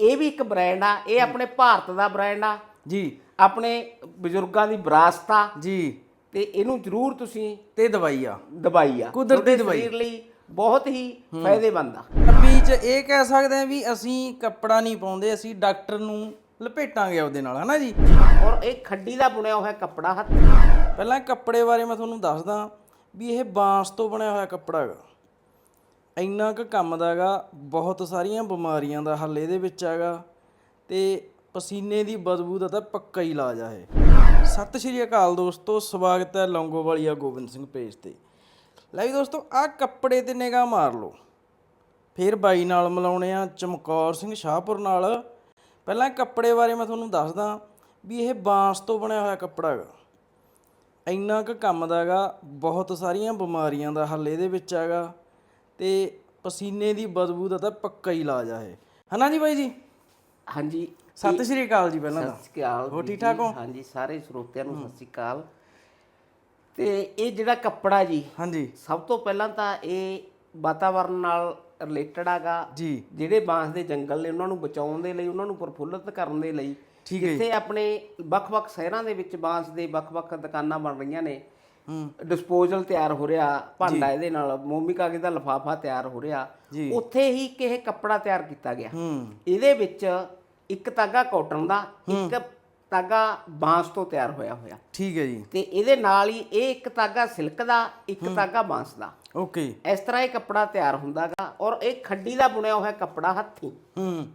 ਇਹ ਵੀ ਇੱਕ ਬ੍ਰਾਂਡ ਆ ਇਹ ਆਪਣੇ ਭਾਰਤ ਦਾ ਬ੍ਰਾਂਡ ਆ ਜੀ। ਆਪਣੇ ਬਜ਼ੁਰਗਾਂ ਦੀ ਵਿਰਾਸਤ ਆ ਜੀ। ਤੇ ਇਹਨੂੰ ਜ਼ਰੂਰ ਤੁਸੀਂ ਤੇ ਦਵਾਈ ਆ। ਦਵਾਈ ਆ। ਕੁਦਰਤੀ ਦਵਾਈ। ਸਰੀਰ ਲਈ ਬਹੁਤ ਹੀ ਫਾਇਦੇਮੰਦ ਆ। ਵਿੱਚ ਇਹ ਕਹਿ ਸਕਦੇ ਆ ਵੀ ਅਸੀਂ ਕੱਪੜਾ ਨਹੀਂ ਪਾਉਂਦੇ ਅਸੀਂ ਡਾਕਟਰ ਨੂੰ ਲਪੇਟਾਂਗੇ ਉਹਦੇ ਨਾਲ ਹਨਾ ਜੀ? ਔਰ ਇਹ ਖੱਡੀ ਦਾ ਬੁਣਿਆ ਹੋਇਆ ਕੱਪੜਾ ਹੱਥ। ਪਹਿਲਾਂ ਕੱਪੜੇ ਬਾਰੇ ਮੈਂ ਤੁਹਾਨੂੰ ਦੱਸਦਾ ਵੀ ਇਹ ਬਾਂਸ ਤੋਂ ਬਣਿਆ ਹੋਇਆ ਕੱਪੜਾ ਹੈਗਾ। ਇੰਨਾ ਕੁ ਕੰਮ ਦਾ ਹੈਗਾ, ਬਹੁਤ ਸਾਰੀਆਂ ਬਿਮਾਰੀਆਂ ਦਾ ਹੱਲ ਇਹਦੇ ਵਿੱਚ ਹੈਗਾ ਅਤੇ ਪਸੀਨੇ ਦੀ ਬਦਬੂ ਦਾ ਤਾਂ ਪੱਕਾ ਹੀ ਇਲਾਜ ਆ ਇਹ। ਸਤਿ ਸ਼੍ਰੀ ਅਕਾਲ ਦੋਸਤੋ, ਸਵਾਗਤ ਹੈ ਲੌਂਗੋਵਾਲੀਆ ਗੋਬਿੰਦ ਸਿੰਘ ਪੇਜ ਤੇ। ਲੈ ਵੀ ਦੋਸਤੋ, ਆਹ ਕੱਪੜੇ ਤੇ ਨਿਗਾਹ ਮਾਰ ਲਓ। ਫਿਰ ਬਾਈ ਨਾਲ ਮਿਲਾਉਣੇ ਆ ਚਮਕੌਰ ਸਿੰਘ ਸ਼ਾਹਪੁਰ ਨਾਲ। ਪਹਿਲਾਂ ਕੱਪੜੇ ਬਾਰੇ ਮੈਂ ਤੁਹਾਨੂੰ ਦੱਸਦਾ ਵੀ ਇਹ ਬਾਂਸ ਤੋਂ ਬਣਿਆ ਹੋਇਆ ਕੱਪੜਾ ਹੈਗਾ। ਇੰਨਾ ਕੁ ਕੰਮ ਦਾ ਹੈਗਾ, ਬਹੁਤ ਸਾਰੀਆਂ ਬਿਮਾਰੀਆਂ ਦਾ ਹੱਲ ਇਹਦੇ ਵਿੱਚ ਹੈਗਾ। ਤੇ ਪਸੀਨੇ ਦੀ ਬਦਬੂ ਦਾ ਤਾਂ ਪੱਕਾ ਹੀ ਇਲਾਜ ਆ ਇਹ। ਹਨਾ ਜੀ ਬਾਈ ਜੀ? ਹਾਂਜੀ। ਸਤਿ ਸ਼੍ਰੀ ਅਕਾਲ ਜੀ ਪਹਿਲਾਂ ਤਾਂ। ਸਤਿ ਸ਼੍ਰੀ ਅਕਾਲ ਵੀਰ ਠੀਕ ਠਾਕ। ਹੋ? ਹਾਂਜੀ ਸਾਰੇ ਸਰੋਤਿਆਂ ਨੂੰ ਸਤਿ ਸ਼੍ਰੀ ਅਕਾਲ। ਤੇ ਇਹ ਜਿਹੜਾ ਕੱਪੜਾ ਜੀ ਹਾਂਜੀ। ਸਭ ਤੋਂ ਪਹਿਲਾਂ ਤਾਂ ਇਹ ਵਾਤਾਵਰਣ ਨਾਲ ਰਿਲੇਟਡ ਹੈਗਾ ਜੀ। ਜਿਹੜੇ ਬਾਂਸ ਦੇ ਜੰਗਲ ਨੇ ਉਹਨਾਂ ਨੂੰ ਬਚਾਉਣ ਦੇ ਲਈ ਉਹਨਾਂ ਨੂੰ ਪ੍ਰਫੁੱਲਤ ਕਰਨ ਦੇ ਲਈ ਹੈ। ਜਿੱਥੇ ਆਪਣੇ ਵੱਖ-ਵੱਖ ਸ਼ਹਿਰਾਂ ਦੇ ਵਿੱਚ ਬਾਂਸ ਦੇ ਵੱਖ-ਵੱਖ ਦੁਕਾਨਾਂ ਬਣ ਰਹੀਆਂ ਨੇ ਹੂੰ ਡਿਸਪੋਜ਼ਲ ਤਿਆਰ ਹੋ ਰਿਹਾ ਭਾਂਡਾ ਇਹਦੇ ਨਾਲ ਮੋਮੀ ਕਾਗਜ਼ ਦਾ ਲਫਾਫਾ ਤਿਆਰ ਹੋ ਰਿਹਾ। ਉੱਥੇ ਹੀ ਕਿ ਇਹ ਕੱਪੜਾ ਤਿਆਰ ਕੀਤਾ ਗਿਆ। ਇਹਦੇ ਵਿੱਚ ਇੱਕ ਤਾਗਾ ਕਾਟਨ ਦਾ ਇੱਕ ਤਾਗਾ ਬਾਂਸ ਤੋਂ ਤਿਆਰ ਹੋਇਆ ਹੋਇਆ। ਠੀਕ ਹੈ ਜੀ। ਤੇ ਇਹਦੇ ਨਾਲ ਹੀ ਇਹ ਇੱਕ ਤਾਗਾ ਸਿਲਕ ਦਾ ਇੱਕ ਤਾਗਾ ਬਾਂਸ ਦਾ। ਓਕੇ। ਇਸ ਤਰ੍ਹਾਂ ਇਹ ਕੱਪੜਾ ਤਿਆਰ ਹੁੰਦਾਗਾ ਔਰ ਇਹ ਖੱਡੀ ਦਾ ਬੁਣਿਆ ਹੋਇਆ ਕੱਪੜਾ ਹੱਥੀ। ਹੂੰ।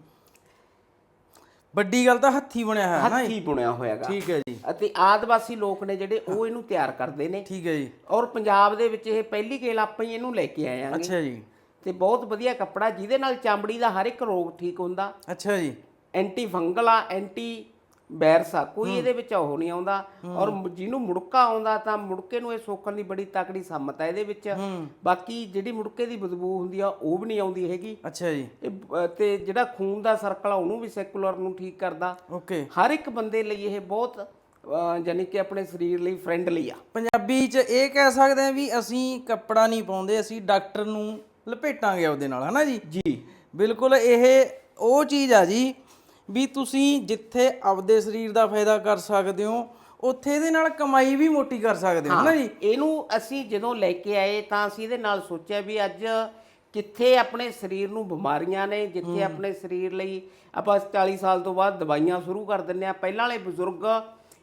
ਵੱਡੀ ਗੱਲ ਤਾਂ ਹੱਥੀ ਬਣਿਆ ਹੋਇਆ ਨਾ ਹੱਥੀ ਬੁਣਿਆ ਹੋਇਆਗਾ। ਠੀਕ ਹੈ ਜੀ। ਅਤੇ ਆਦਿਵਾਸੀ ਲੋਕ ਨੇ ਜਿਹੜੇ ਉਹ ਇਹਨੂੰ ਤਿਆਰ ਕਰਦੇ ਨੇ। ਠੀਕ ਹੈ ਜੀ। ਔਰ ਪੰਜਾਬ ਦੇ ਵਿੱਚ ਇਹ ਪਹਿਲੀ ਕੇਲ ਆਪਾਂ ਹੀ ਇਹਨੂੰ ਲੈ ਕੇ ਆਏ ਆਂਗੇ। ਅੱਛਾ ਜੀ। ਤੇ ਬਹੁਤ ਵਧੀਆ ਕੱਪੜਾ ਜਿਹਦੇ ਨਾਲ ਚਮੜੀ ਦਾ ਹਰ ਇੱਕ ਰੋਗ ਠੀਕ ਹੁੰਦਾ। ਅੱਛਾ ਜੀ। ਐਂਟੀ ਫੰਗਲ ਆ ਐਂਟੀ ਵਾਇਰਸ ਆ ਕੋਈ ਇਹਦੇ ਵਿੱਚ ਉਹ ਨਹੀਂ ਆਉਂਦਾ। ਔਰ ਜਿਹਨੂੰ ਮੁੜਕਾ ਆਉਂਦਾ ਤਾਂ ਮੁੜਕੇ ਨੂੰ ਇਹ ਸੋਕਣ ਦੀ ਬੜੀ ਤਕੜੀ ਸੰਮਤ ਹੈ ਇਹਦੇ ਵਿੱਚ। ਬਾਕੀ ਜਿਹੜੀ ਮੁੜਕੇ ਦੀ ਬਦਬੂ ਹੁੰਦੀ ਆ ਉਹ ਵੀ ਨਹੀਂ ਆਉਂਦੀ ਹੈਗੀ। ਅੱਛਾ ਜੀ। ਤੇ ਜਿਹੜਾ ਖੂਨ ਦਾ ਸਰਕਲ ਆ ਉਹਨੂੰ ਵੀ ਸੈਕੂਲਰ ਨੂੰ ਠੀਕ ਕਰਦਾ। ਓਕੇ। ਹਰ ਇੱਕ ਬੰਦੇ ਲਈ ਇਹ ਬਹੁਤ ਯਾਨੀ ਕਿ ਆਪਣੇ ਸਰੀਰ ਲਈ ਫ੍ਰੈਂਡਲੀ ਆ। ਪੰਜਾਬੀ 'ਚ ਇਹ ਕਹਿ ਸਕਦੇ ਆ ਵੀ ਅਸੀਂ ਕੱਪੜਾ ਨਹੀਂ ਪਾਉਂਦੇ ਅਸੀਂ ਡਾਕਟਰ ਨੂੰ ਲਪੇਟਾਂਗੇ ਉਹਦੇ ਨਾਲ ਹਨਾ ਜੀ? ਜੀ। ਬਿਲਕੁਲ ਇਹ ਉਹ ਚੀਜ਼ ਆ ਜੀ ਵੀ ਤੁਸੀਂ ਜਿੱਥੇ ਆਪਦੇ ਸਰੀਰ ਦਾ ਫਾਇਦਾ ਕਰ ਸਕਦੇ ਹੋ ਉੱਥੇ ਇਹਦੇ ਨਾਲ ਕਮਾਈ ਵੀ ਮੋਟੀ ਕਰ ਸਕਦੇ ਹੋ ਹਨਾ ਜੀ? ਇਹਨੂੰ ਅਸੀਂ ਜਦੋਂ ਲੈ ਕੇ ਆਏ ਤਾਂ ਅਸੀਂ ਇਹਦੇ ਨਾਲ ਸੋਚਿਆ ਵੀ ਅੱਜ ਕਿੱਥੇ ਆਪਣੇ ਸਰੀਰ ਨੂੰ ਬਿਮਾਰੀਆਂ ਨੇ ਜਿੱਥੇ ਆਪਣੇ ਸਰੀਰ ਲਈ ਆਪਾਂ 40 ਸਾਲ ਤੋਂ ਬਾਅਦ ਦਵਾਈਆਂ ਸ਼ੁਰੂ ਕਰ ਦਿੰਦੇ ਆ ਪਹਿਲਾਂ ਵਾਲੇ ਬਜ਼ੁਰਗ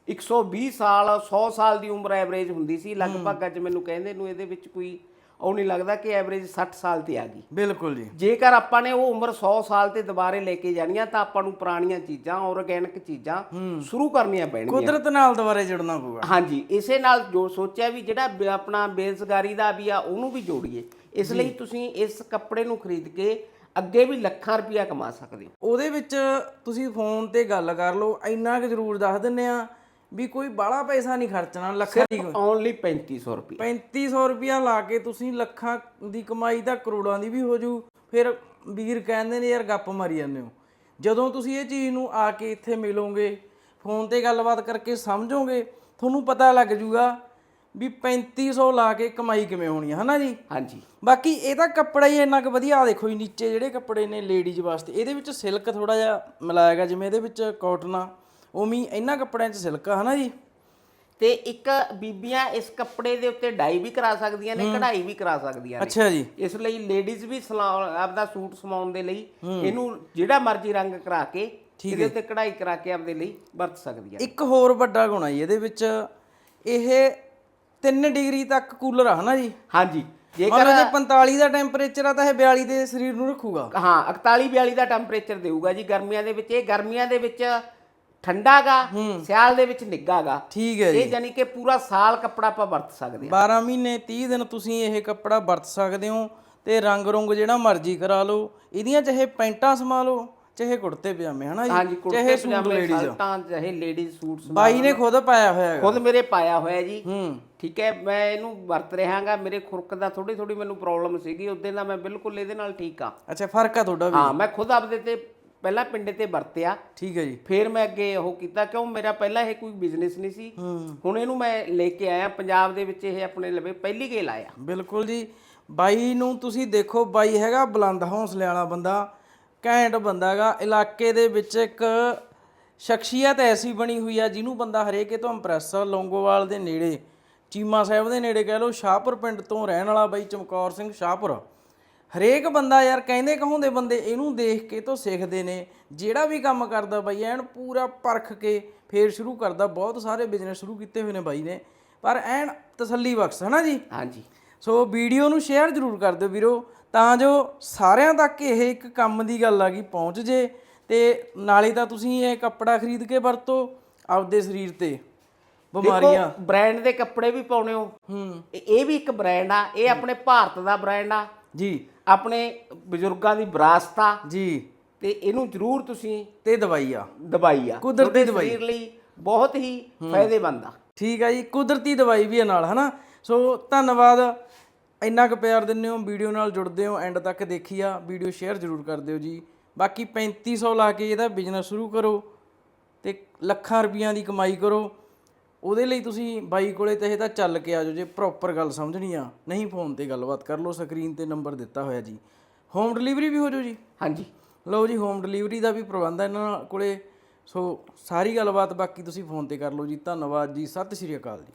120 ਸਾਲ 100 ਸਾਲ ਦੀ ਉਮਰ ਐਵਰੇਜ ਹੁੰਦੀ ਸੀ ਲਗਭਗ ਅੱਜ ਮੈਨੂੰ ਕਹਿੰਦੇ ਨੂੰ ਇਹਦੇ ਵਿੱਚ ਕੋਈ ਉਹ ਨਹੀਂ ਲੱਗਦਾ ਕਿ ਐਵਰੇਜ 60 ਸਾਲ ਤੇ ਆ ਗਈ। ਬਿਲਕੁਲ ਜੀ। ਜੇਕਰ ਆਪਾਂ ਨੇ ਉਹ ਉਮਰ 100 ਸਾਲ ਤੇ ਦੁਬਾਰੇ ਲੈ ਕੇ ਜਾਣੀਆਂ ਤਾਂ ਆਪਾਂ ਨੂੰ ਪੁਰਾਣੀਆਂ ਚੀਜ਼ਾਂ ਆਰਗੈਨਿਕ ਚੀਜ਼ਾਂ ਸ਼ੁਰੂ ਕਰਨੀਆਂ ਪੈਣਗੀਆਂ। ਕੁਦਰਤ ਨਾਲ ਦੁਬਾਰੇ ਜੁੜਨਾ ਪਊਗਾ। ਹਾਂਜੀ ਇਸੇ ਨਾਲ ਜੋ ਸੋਚਿਆ ਵੀ ਜਿਹੜਾ ਆਪਣਾ ਬੇਰੁਜ਼ਗਾਰੀ ਦਾ ਵੀ ਆ ਉਹਨੂੰ ਵੀ ਜੋੜੀਏ। ਇਸ ਲਈ ਤੁਸੀਂ ਇਸ ਕੱਪੜੇ ਨੂੰ ਖਰੀਦ ਕੇ ਅੱਗੇ ਵੀ ਲੱਖਾਂ ਰੁਪਇਆ ਕਮਾ ਸਕਦੇ ਹੋ। ਉਹਦੇ ਵਿੱਚ ਤੁਸੀਂ ਫੋਨ ਤੇ ਗੱਲ ਕਰ ਲਓ ਇੰਨਾ ਕੁ ਜ਼ਰੂਰ ਦੱਸ ਦਿੰਨੇ ਆ ਵੀ ਕੋਈ ਬਾਹਲਾ ਪੈਸਾ ਨਹੀਂ ਖਰਚਣਾ ਲੱਖਾਂ ਦੀ ਓਨਲੀ 3500 ਰੁਪਏ। 3500 ਰੁਪਿਆ ਲਾ ਕੇ ਤੁਸੀਂ ਲੱਖਾਂ ਦੀ ਕਮਾਈ ਤਾਂ ਕਰੋੜਾਂ ਦੀ ਵੀ ਹੋ ਜੂ। ਫਿਰ ਵੀਰ ਕਹਿੰਦੇ ਨੇ ਯਾਰ ਗੱਪ ਮਾਰੀ ਜਾਂਦੇ ਹੋ। ਜਦੋਂ ਤੁਸੀਂ ਇਹ ਚੀਜ਼ ਨੂੰ ਆ ਕੇ ਇੱਥੇ ਮਿਲੋਗੇ ਫੋਨ ਤੇ ਗੱਲਬਾਤ ਕਰਕੇ ਸਮਝੋਗੇ ਤੁਹਾਨੂੰ ਪਤਾ ਲੱਗ ਜੂਗਾ ਵੀ 3500 ਲਾ ਕੇ ਕਮਾਈ ਕਿਵੇਂ ਹੋਣੀ ਹੈ ਹਨਾ ਜੀ? ਹਾਂਜੀ। ਬਾਕੀ ਇਹ ਤਾਂ ਕੱਪੜਾ ਹੀ ਇੰਨਾ ਕੁ ਵਧੀਆ ਆ ਦੇਖੋ ਜੀ ਨੀਚੇ ਜਿਹੜੇ ਕੱਪੜੇ ਨੇ ਲੇਡੀਜ਼ ਵਾਸਤੇ ਇਹਦੇ ਵਿੱਚ ਸਿਲਕ ਥੋੜਾ ਜਿਹਾ ਮਿਲਾਇਆ ਗਿਆ ਜਿਵੇਂ ਇਹਦੇ ਵਿੱਚ ਕਾਟਨ ਹੀ ਇਹਨਾਂ ਕੱਪੜਿਆਂ 'ਚ ਸਿਲਕ ਆ ਹਨਾ ਜੀ? ਤੇ ਇੱਕ ਬੀਬੀਆਂ ਇਸ ਕੱਪੜੇ ਦੇ ਉੱਤੇ ਡਾਈ ਵੀ ਕਰਾ ਸਕਦੀਆਂ ਨੇ ਕਢਾਈ ਵੀ ਕਰਾ ਸਕਦੀਆਂ ਨੇ। ਅੱਛਾ ਜੀ। ਇਸ ਲਈ ਲੇਡੀਜ਼ ਵੀ ਆਪਦਾ ਸੂਟ ਸਮਾਉਣ ਦੇ ਲਈ ਇਹਨੂੰ ਜਿਹੜਾ ਮਰਜ਼ੀ ਰੰਗ ਕਰਾ ਕੇ ਇਹਦੇ ਉੱਤੇ ਕਢਾਈ ਕਰਾ ਕੇ ਆਪਦੇ ਲਈ ਵਰਤ ਸਕਦੀਆਂ ਇੱਕ ਹੋਰ ਵੱਡਾ ਗੁਣ ਜੀ ਇਹਦੇ ਵਿੱਚ ਇਹ 3 ਡਿਗਰੀ ਤੱਕ ਕੂਲਰ ਆ ਹਨਾ ਜੀ? ਹਾਂਜੀ। ਜੇ ਮੰਨ ਲਓ ਜੇ 45 ਦਾ ਟੈਂਪਰੇਚਰ ਆ ਤਾਂ ਇਹ 42 ਦੇ ਸਰੀਰ ਨੂੰ ਰੱਖੂਗਾ। ਹਾਂ 41 42 ਦਾ ਟੈਂਪਰੇਚਰ ਦੇਊਗਾ ਜੀ। ਗਰਮੀਆਂ ਦੇ ਵਿੱਚ ਇਹ ਗਰਮੀਆਂ ਦੇ ਵਿੱਚ ਠੰਡਾਗਾ ਸਿਆਲ ਦੇ ਵਿੱਚ ਨਿੱਗਾਗਾ ਠੀਕ ਹੈ ਜੀ। ਇਹ ਯਾਨੀ ਕਿ ਪੂਰਾ ਸਾਲ ਕੱਪੜਾ ਆਪਾਂ ਵਰਤ ਸਕਦੇ ਹਾਂ। 12 ਮਹੀਨੇ 30 ਦਿਨ ਤੁਸੀਂ ਇਹ ਕੱਪੜਾ ਵਰਤ ਸਕਦੇ ਹੋ ਤੇ ਰੰਗ ਰੁੰਗ ਜਿਹੜਾ ਮਰਜ਼ੀ ਕਰਾ ਲਓ। ਇਹਦੀਆਂ ਚਾਹੇ ਪੈਂਟਾਂ ਸਮਾ ਲਓ ਚਾਹੇ ਕੁੜਤੇ ਪਜਾਮੇ ਹਨਾ ਜੀ? ਚਾਹੇ ਸੂਟ ਪਜਾਮੇ ਲੇਡੀਜ਼ ਸ਼ਰਟਾਂ ਚਾਹੇ ਲੇਡੀਜ਼ ਸੂਟ ਬਾਈ ਨੇ ਖੁਦ ਪਾਇਆ ਹੋਇਆ ਖੁਦ ਮੇਰੇ ਪਾਇਆ ਹੋਇਆ ਜੀ। ਹੂੰ। ਠੀਕ ਹੈ ਮੈਂ ਇਹਨੂੰ ਵਰਤ ਰਿਹਾਗਾ ਮੇਰੇ ਖੁਰਕ ਦਾ ਥੋੜੀ ਥੋੜੀ ਮੈਨੂੰ ਪ੍ਰੋਬਲਮ ਸੀਗੀ ਉਦੋਂ ਦਾ ਮੈਂ ਬਿਲਕੁਲ ਇਹਦੇ ਨਾਲ ਠੀਕ ਆ ਅੱਛਾ ਫ਼ਰਕ ਆ ਤੁਹਾਡਾ ਵੀ। ਹਾਂ ਮੈਂ ਖੁਦ ਆਪਦੇ ਤੇ ਪਹਿਲਾਂ ਪਿੰਡੇ ਤੇ ਵਰਤਿਆ। ਠੀਕ ਹੈ ਜੀ। ਫਿਰ ਮੈਂ ਅੱਗੇ ਉਹ ਕੀਤਾ ਕਿਉਂ ਮੇਰਾ ਪਹਿਲਾਂ ਇਹ ਕੋਈ ਬਿਜ਼ਨਸ ਨਹੀਂ ਸੀ। ਹੁਣ ਇਹਨੂੰ ਮੈਂ ਲੈ ਕੇ ਆਇਆ ਪੰਜਾਬ ਦੇ ਵਿੱਚ ਇਹ ਆਪਣੇ ਲਵੇ ਪਹਿਲੀ ਗੇਲ ਆਇਆ ਬਿਲਕੁਲ ਜੀ। ਬਾਈ ਨੂੰ ਤੁਸੀਂ ਦੇਖੋ ਬਾਈ ਹੈਗਾ ਬੁਲੰਦ ਹੌਸਲੇ ਵਾਲਾ ਬੰਦਾ ਘੈਂਟ ਬੰਦਾ ਗਾ ਇਲਾਕੇ ਦੇ ਵਿੱਚ ਇੱਕ ਸ਼ਖਸੀਅਤ ਐਸੀ ਬਣੀ ਹੋਈ ਆ ਜਿਹਨੂੰ ਬੰਦਾ ਹਰੇਕੇ ਤੋਂ ਇੰਪ੍ਰੈਸ ਲੌਂਗੋਵਾਲ ਦੇ ਨੇੜੇ ਚੀਮਾ ਸਾਹਿਬ ਦੇ ਨੇੜੇ ਕਹਿ ਲਓ ਸ਼ਾਹਪੁਰ ਪਿੰਡ ਤੋਂ ਰਹਿਣ ਵਾਲਾ ਬਾਈ ਚਮਕੌਰ ਸਿੰਘ ਸ਼ਾਹਪੁਰ। ਹਰੇਕ ਬੰਦਾ ਯਾਰ ਕਹਿੰਦੇ ਕਹਾਉਂਦੇ ਬੰਦੇ? ਇਹਨੂੰ ਦੇਖ ਕੇ ਤੋਂ ਸਿੱਖਦੇ ਨੇ। ਜਿਹੜਾ ਵੀ ਕੰਮ ਕਰਦਾ ਬਾਈ ਐਨ ਪੂਰਾ ਪਰਖ ਕੇ ਫੇਰ ਸ਼ੁਰੂ ਕਰਦਾ। ਬਹੁਤ ਸਾਰੇ ਬਿਜ਼ਨਸ ਸ਼ੁਰੂ ਕੀਤੇ ਹੋਏ ਨੇ ਬਾਈ ਨੇ। ਪਰ ਐਨ ਤਸੱਲੀ ਬਖਸ਼ ਹਨਾ ਜੀ? ਹਾਂਜੀ। ਸੋ ਵੀਡੀਓ ਨੂੰ ਸ਼ੇਅਰ ਜ਼ਰੂਰ ਕਰ ਦਿਓ ਵੀਰੋ। ਤਾਂ ਜੋ ਸਾਰਿਆਂ ਤੱਕ ਇਹ ਇੱਕ ਕੰਮ ਦੀ ਗੱਲ ਆ ਗਈ ਪਹੁੰਚ ਜੇ। ਤੇ ਨਾਲੇ ਤਾਂ ਤੁਸੀਂ ਇਹ ਕੱਪੜਾ ਖਰੀਦ ਕੇ ਵਰਤੋ ਆਪਦੇ ਸਰੀਰ ਤੇ। ਬਿਮਾਰੀਆਂ। ਬ੍ਰਾਂਡ ਦੇ ਕੱਪੜੇ ਵੀ ਪਾਉਣੇ ਹੋ। ਹੂੰ। ਇਹ ਵੀ ਇੱਕ ਬ੍ਰਾਂਡ ਆ। ਇਹ ਆਪਣੇ ਭਾਰਤ ਦਾ ਬ੍ਰਾਂਡ ਆ। ਜੀ। ਆਪਣੇ ਬਜ਼ੁਰਗਾਂ ਦੀ ਵਿਰਾਸਤ ਜੀ। ਤੇ ਇਹਨੂੰ ਜ਼ਰੂਰ ਤੁਸੀਂ ਤੇ ਦਵਾਈ ਆ। ਦਵਾਈ ਆ। ਕੁਦਰਤੀ ਤੁਹਾਡੇ ਦਵਾਈ। ਸਰੀਰ ਲਈ ਬਹੁਤ ਹੀ ਫਾਇਦੇਮੰਦ ਆ। ਠੀਕ ਆ ਜੀ ਕੁਦਰਤੀ ਦਵਾਈ ਵੀ ਹੈ ਨਾਲ ਹਨਾ? ਸੋ ਧੰਨਵਾਦ। ਇੰਨਾ ਕੁ ਪਿਆਰ ਦਿੰਦੇ ਹੋ ਵੀਡੀਓ ਨਾਲ ਜੁੜਦੇ ਹੋ ਐਂਡ ਤੱਕ ਦੇਖੀ ਆ। ਵੀਡੀਓ ਸ਼ੇਅਰ ਜ਼ਰੂਰ ਕਰ ਦਿਓ ਜੀ। ਬਾਕੀ 3500 ਲਾ ਕੇ ਇਹਦਾ ਬਿਜ਼ਨਸ ਸ਼ੁਰੂ ਕਰੋ ਤੇ ਲੱਖਾਂ ਰੁਪਈਆਂ ਦੀ ਕਮਾਈ ਕਰੋ। ਉਹਦੇ ਲਈ ਤੁਸੀਂ ਬਾਈ ਕੋਲੇ ਤੇ ਇਹ ਤਾਂ ਚੱਲ ਕੇ ਆਜੋ ਜੇ ਪ੍ਰੋਪਰ ਗੱਲ ਸਮਝਣੀ ਆ। ਨਹੀਂ ਫੋਨ ਤੇ ਗੱਲਬਾਤ ਕਰ ਲਓ ਸਕਰੀਨ ਤੇ ਨੰਬਰ ਦਿੱਤਾ ਹੋਇਆ ਜੀ। ਹੋਮ ਡਿਲੀਵਰੀ ਵੀ ਹੋ ਜਾਓ ਜੀ? ਹਾਂਜੀ। ਲਓ ਜੀ ਹੋਮ ਡਿਲੀਵਰੀ ਦਾ ਵੀ ਪ੍ਰਬੰਧ ਹੈ ਇਹਨਾਂ ਕੋਲੇ। ਸੋ ਸਾਰੀ ਗੱਲਬਾਤ ਬਾਕੀ ਤੁਸੀਂ ਫੋਨ ਤੇ ਕਰ ਲਓ ਜੀ। ਧੰਨਵਾਦ ਜੀ। ਸਤਿ ਸ਼੍ਰੀ ਅਕਾਲ ਜੀ।